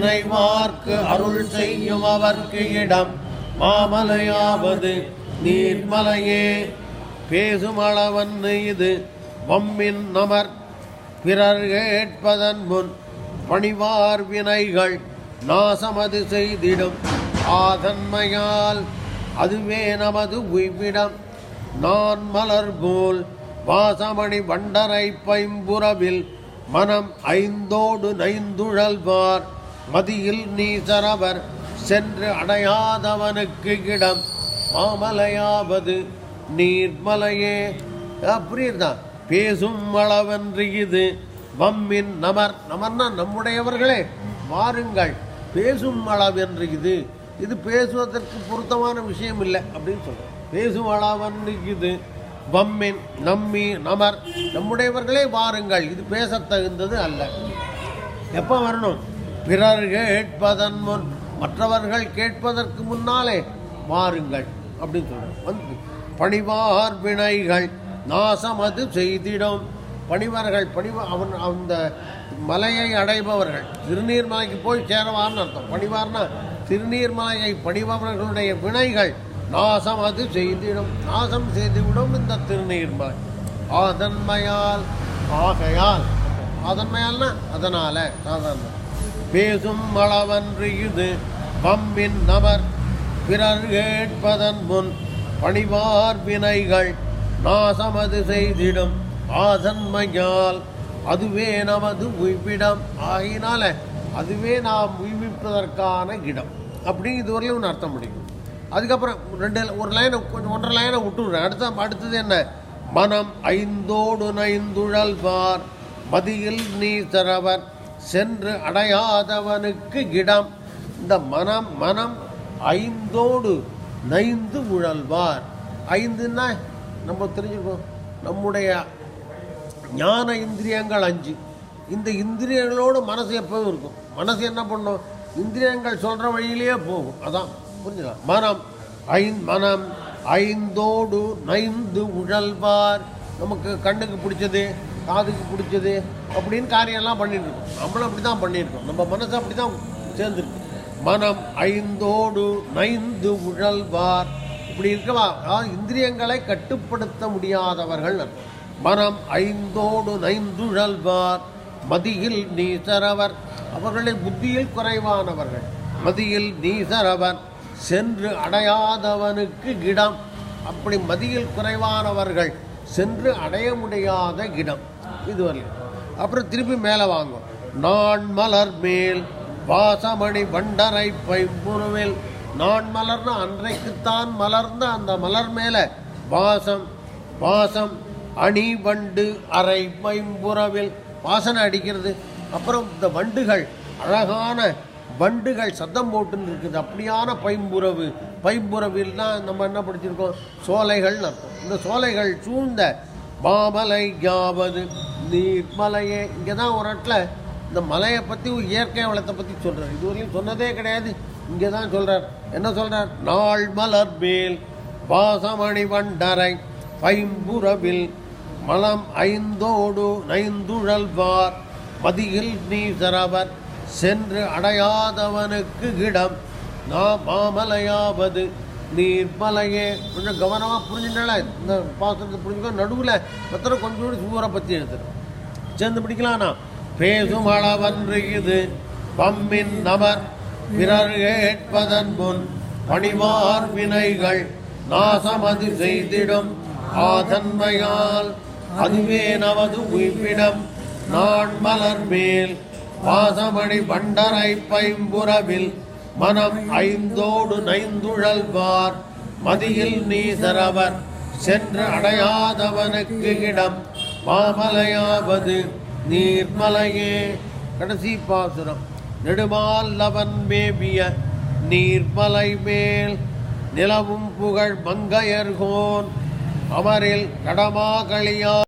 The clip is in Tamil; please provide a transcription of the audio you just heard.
வினைவார்க்கு அருள் செய்யும் அவர்க்கு இடம். மாமலையாவது நீர்மலையே. பேசுமளவன் இது வம்மின் நமர். பிறர் கேட்பதன் முன் பணிவார் வினைகள் நாசமது செய்திடும். ஆதன்மையால் அதுவே நமது உய்விடம். நான் மலர் போல் வாசமணி வண்டரை பைம்புறவில் மனம் ஐந்தோடு நைந்துழல்வார். மதியில் நீசரவர் சென்று அடையாதவனுக்கு இடம். மாமலையாவது நீர்மலையே. அஹ் பேசும் அளவன்று இது. வம்மின் நமர். நமர்னா நம்முடையவர்களே. வாருங்கள். பேசும் அளவென்று இது. இது பேசுவதற்கு பொருத்தமான விஷயம் இல்லை அப்படின்னு சொல்றோம். பேசும் அளவன்று இது. வம்மின் நம்மி நமர். நம்முடையவர்களே வாருங்கள். இது பேசத்தகுந்தது அல்ல. எப்போ வரணும்? பிறர் கேட்பதன் முன் மற்றவர்கள் கேட்பதற்கு முன்னாலே மாறுங்கள் அப்படின்னு சொல்கிறார் வந்து பணிவார் வினைகள் நாசம் அது செய்திடும். பணிவர்கள் பணிவ அவன் அந்த மலையை அடைபவர்கள் திருநீர்மலைக்கு போய் சேரவார்னு அர்த்தம். பணிவார்னா திருநீர்மலையை பணிபவர்களுடைய வினைகள் நாசம் அது செய்திடும். நாசம் செய்துவிடும் இந்த திருநீர்மலை ஆதன்மையால் ஆகையால் ஆதன்மையால்னா அதனால் சாதாரண. பேசும் அளவன்று இது பம்பின் நபர் பிறர் கேட்பதன் முன் பணிவார் வினைகள் நாசமது செய்திடும் ஆசன்மையால் அதுவே நமது உய்விடம் ஆகினால அதுவே நாம் உய்விப்பதற்கான இடம். அப்படி இதுவரையிலும் ஒன்று அர்த்தம் முடியும். அதுக்கப்புறம் ரெண்டு ஒரு லைனை கொஞ்சம் ஒன்றரை லைனை விட்டுடுறேன். அடுத்த அடுத்தது என்ன? மனம் ஐந்தோடு நைந்துழல்வார். மதியில் நீ தரவர் சென்று அடையாதவனுக்கு இடம். இந்த மனம் மனம் ஐந்தோடு நைந்து உழல்வார். ஐந்துன்னா நம்ம தெரிஞ்சுக்கணும். நம்முடைய ஞான இந்திரியங்கள் அஞ்சு. இந்த இந்திரியங்களோடு மனசு எப்பவும் இருக்கும். மனசு என்ன பண்ணும்? இந்திரியங்கள் சொல்கிற வழியிலேயே போகும். அதான் புரிஞ்சுதா? மனம் ஐந் மனம் ஐந்தோடு நைந்து உழல்வார். நமக்கு கண்ணுக்கு பிடிச்சது காதுக்கு பிடிச்சது அப்படின்னு காரியம்லாம் பண்ணிட்டு இருக்கோம் நம்மளும் அப்படி தான் பண்ணியிருக்கோம். நம்ம மனசு அப்படி தான் சேர்ந்துருக்கு. மனம் ஐந்தோடு நைந்து உழல்வார். இப்படி இருக்கவா? அதாவது இந்திரியங்களை கட்டுப்படுத்த முடியாதவர்கள் மனம் ஐந்தோடு நைந்துழல்வார் மதியில் நீசரவர். அவர்களின் புத்தியில் குறைவானவர்கள். மதியில் நீசரவர். சென்று அடையாதவனுக்கு இடம். அப்படி மதியில் குறைவானவர்கள் சென்று அடைய முடியாத இடம் இதுவரை. அப்புறம் திருப்பி மேலே வாங்கும் நான் மலர் மேல் வாசமணி வண்டரை பைம்புருவில். நான் மலர்னா அன்றைக்குத்தான் மலர்ந்த அந்த மலர் மேலே வாசம் வாசம் அணி வண்டு அரை பைம்புறவில் வாசனை அடிக்கிறது. அப்புறம் இந்த வண்டுகள் அழகான வண்டுகள் சத்தம் போட்டுன்னு இருக்குது அப்படியான பைம்புறவு. பைம்புறவில்னா நம்ம என்ன படிச்சிருக்கோம்? சோலைகள்னு அர்த்தம். இந்த சோலைகள் சூழ்ந்த மாமலை யாவது நீர்மலையே. இங்கே தான் ஒரு இடத்துல இந்த மலையை பற்றி இயற்கை வளத்தை பற்றி சொல்கிறார் இதுவரையும் சொன்னதே கிடையாது. இங்கே தான் சொல்கிறார் என்ன சொல்கிறார் நாள் மலர் மேல் வாசமணி வண்டரை பைம்புறவில் மலம் ஐந்தோடு நைந்துழல்வார். மதியில் நீ சரவர் சென்று அடையாதவனுக்கு இடம். நான் மாமலையாவது நீர்மலையே. கொஞ்சம் கவனமாக புரிஞ்சுட்டால இந்த பாசத்தை புரிஞ்சுக்கோ நடுவில் எத்தனை கொஞ்சோடு சூரை பற்றி எழுதுறேன் சேர்ந்து பிடிக்கலாம்னா பேசும் அளவன்று இது. பம்மின் நமர் பிறர் கேட்பதன் முன் பணிவார் வினைகள் நாசமது செய்திடும். ஆதன்மையால் அதுவே நமது உயிர்ப்பிடம். நான் மலர் மேல் வாசமணி பண்டரை பைம்புறவில் மனம் ஐந்தோடு நைந்துழல்வார். மதியில் நீசரவர் சென்று அடையாதவனுக்கு இடம். மாமலையாவது நீர்மலையே. கடைசி பாசுரம். நெடுமால் லவன் மேபிய நீர்மலை மேல் நிலவும் புகழ் மங்கையர்கோன். அமரில் கடமாகளியா